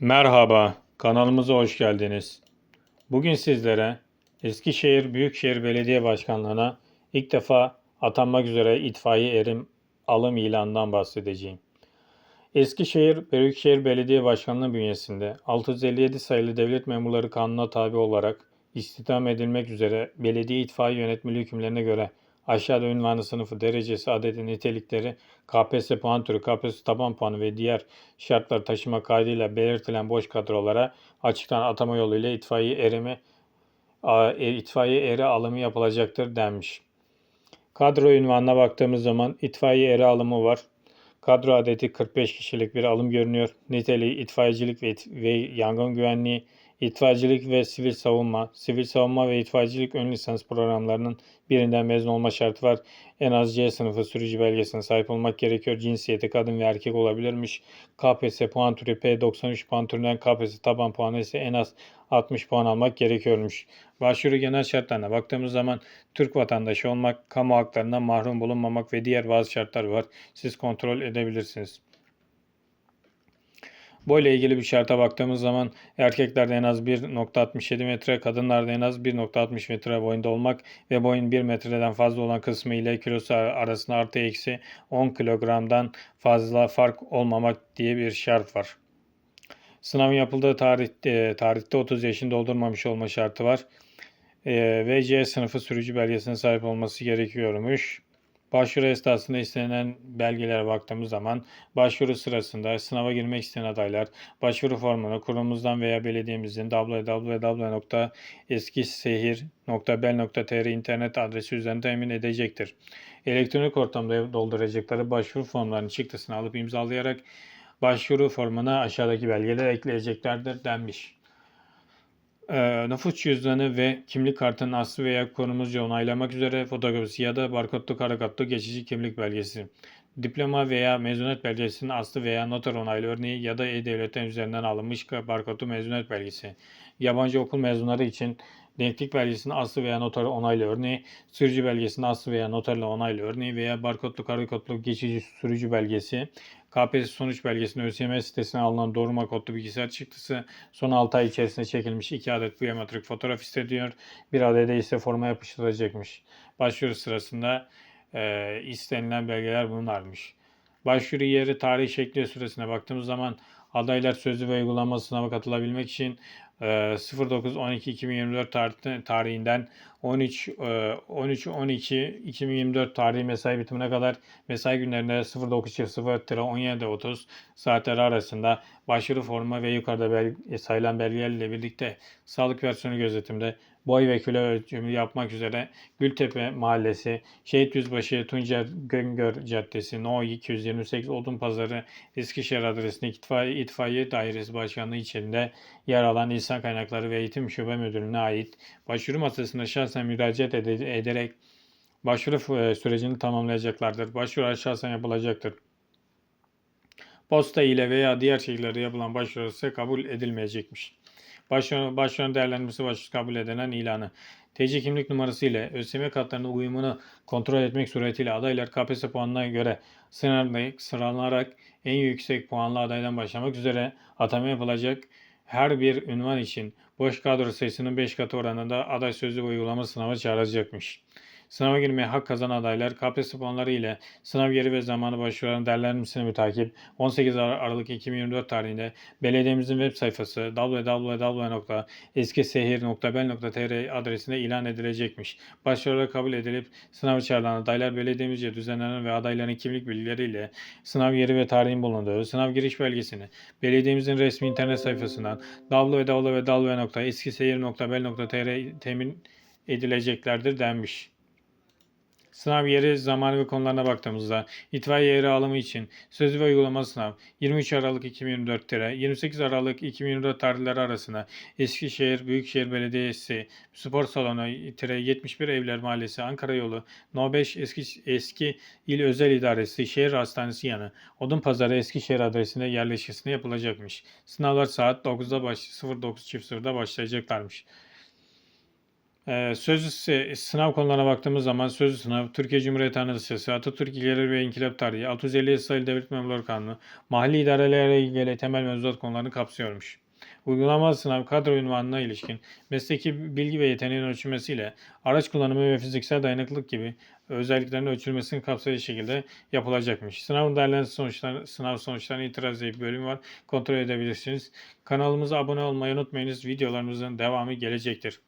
Merhaba, kanalımıza hoş geldiniz. Bugün sizlere Eskişehir Büyükşehir Belediye Başkanlığı'na ilk defa atanmak üzere itfaiye erim alım ilanından bahsedeceğim. Eskişehir Büyükşehir Belediye Başkanlığı bünyesinde 657 sayılı devlet memurları kanuna tabi olarak istihdam edilmek üzere belediye itfaiye yönetmeliği hükümlerine göre aşağıda ünvanı sınıfı, derecesi, adedi, nitelikleri, KPSS puan türü, KPSS taban puanı ve diğer şartlar taşıma kaydıyla belirtilen boş kadrolara açıktan atama yoluyla itfaiye erimi e, itfaiye eri alımı yapılacaktır denmiş. Kadro ünvanına baktığımız zaman itfaiye eri alımı var. Kadro adeti 45 kişilik bir alım görünüyor. Niteliği itfaiyecilik ve, ve yangın güvenliği, itfaiyecilik ve sivil savunma, sivil savunma ve itfaiyecilik ön lisans programlarının birinden mezun olma şartı var. En az C sınıfı sürücü belgesine sahip olmak gerekiyor. Cinsiyeti kadın ve erkek olabilirmiş. KPSS puan türü P93 puan türünden KPSS taban puanı ise en az 60 puan almak gerekiyormuş. Başvuru genel şartlarına baktığımız zaman Türk vatandaşı olmak, kamu haklarından mahrum bulunmamak ve diğer bazı şartlar var. Siz kontrol edebilirsiniz. Boyla ilgili bir şarta baktığımız zaman erkeklerde en az 1.67 metre, kadınlarda en az 1.60 metre boyunda olmak ve boyun 1 metreden fazla olan kısmı ile kilosu arasında artı eksi 10 kilogramdan fazla fark olmamak diye bir şart var. Sınavın yapıldığı e, tarihte 30 yaşını doldurmamış olma şartı var. E, ve sınıfı sürücü belgesine sahip olması gerekiyormuş. Başvuru esnasında istenilen belgelere baktığımız zaman başvuru sırasında sınava girmek isteyen adaylar başvuru formunu kurumumuzdan veya belediyemizin www.eskisehir.bel.tr internet adresi üzerinden temin edecektir. Elektronik ortamda dolduracakları başvuru formlarının çıktısını alıp imzalayarak başvuru formuna aşağıdaki belgeler ekleyeceklerdir denmiş. Ee, nüfus cüzdanı ve kimlik kartının aslı veya konumuzca onaylamak üzere fotokopisi ya da barkodlu karakotlu geçici kimlik belgesi. Diploma veya mezuniyet belgesinin aslı veya noter onaylı örneği ya da e-devletten üzerinden alınmış barkodlu mezuniyet belgesi. Yabancı okul mezunları için denklik belgesinin aslı veya noter onaylı örneği, sürücü belgesinin aslı veya noterle onaylı örneği veya barkodlu karakotlu geçici sürücü belgesi, KPSS sonuç belgesinin ÖSYM sitesine alınan doğrulama kodlu bilgisayar çıktısı, son 6 ay içerisinde çekilmiş 2 adet biyometrik fotoğraf isteniyor. Bir adet de ise forma yapıştırılacakmış. Başvuru sırasında e, istenilen belgeler bunlarmış. Başvuru yeri, tarih, şekli süresine baktığımız zaman adaylar sözlü ve uygulama sınava katılabilmek için e, 09-12-2024 tarih- tarihinden 13 e, 13 12 2024 tarihi mesai bitimine kadar mesai günlerinde 09.00-17.30 saatleri arasında başvuru formu ve yukarıda bel- sayılan belgelerle birlikte sağlık versiyonu gözetimde boy ve kilo ölçümü yapmak üzere Gültepe Mahallesi, Şehit Yüzbaşı Tuncer Göngör Caddesi, No 228 Odunpazarı, Eskişehir adresinde itfaiye, itfaiye Dairesi Başkanlığı içinde yer alan İnsan Kaynakları ve Eğitim Şube Müdürlüğü'ne ait başvuru masasında şahsen müracaat ede- ederek başvuru e, sürecini tamamlayacaklardır. Başvuru aşağısına yapılacaktır. Posta ile veya diğer şekillerde yapılan başvuru ise kabul edilmeyecekmiş. Başvuru, başvurun değerlendirmesi başvuru kabul edilen ilanı. TC kimlik numarası ile ÖSYM katlarının uyumunu kontrol etmek suretiyle adaylar KPSS puanına göre sıralanarak, sıralanarak en yüksek puanlı adaydan başlamak üzere atama yapılacak her bir ünvan için boş kadro sayısının 5 katı oranında aday sözlü uygulama sınavı çağrılacakmış. Sınava girmeye hak kazanan adaylar KPSS puanları ile sınav yeri ve zamanı başvuruların değerlendirmesini mütakip 18 Ar- Aralık 2024 tarihinde belediyemizin web sayfası www.eskisehir.bel.tr adresine ilan edilecekmiş. Başvurular kabul edilip sınavı çağrılan adaylar belediyemizce düzenlenen ve adayların kimlik bilgileriyle sınav yeri ve tarihin bulunduğu sınav giriş belgesini belediyemizin resmi internet sayfasından www.eskisehir.bel.tr temin edileceklerdir denmiş. Sınav yeri, zamanı ve konularına baktığımızda itfaiye yeri alımı için sözlü ve uygulama sınav 23 Aralık 2024 tire 28 Aralık 2024 tarihleri arasında Eskişehir Büyükşehir Belediyesi Spor Salonu tire 71 Evler Mahallesi Ankara Yolu No 5 Eski, Eski İl Özel İdaresi Şehir Hastanesi yanı Odunpazarı Eskişehir adresinde yerleşkesine yapılacakmış. Sınavlar saat 9'da baş 09.00'da başlayacaklarmış. Ee, sözlü sı- sınav konularına baktığımız zaman sözlü sınav, Türkiye Cumhuriyeti Anayasası, Atatürk İlkeleri ve İnkılap Tarihi, 650 sayılı Devlet Memurları Kanunu, mahalli idarelerle ilgili temel mevzuat konularını kapsıyormuş. Uygulamalı sınav kadro ünvanına ilişkin mesleki bilgi ve yeteneğin ölçülmesiyle araç kullanımı ve fiziksel dayanıklılık gibi özelliklerin ölçülmesini kapsayıcı şekilde yapılacakmış. Sınavın değerlendirme sonuçları, sınav sonuçlarına itiraz diye bir bölüm var. Kontrol edebilirsiniz. Kanalımıza abone olmayı unutmayınız. Videolarımızın devamı gelecektir.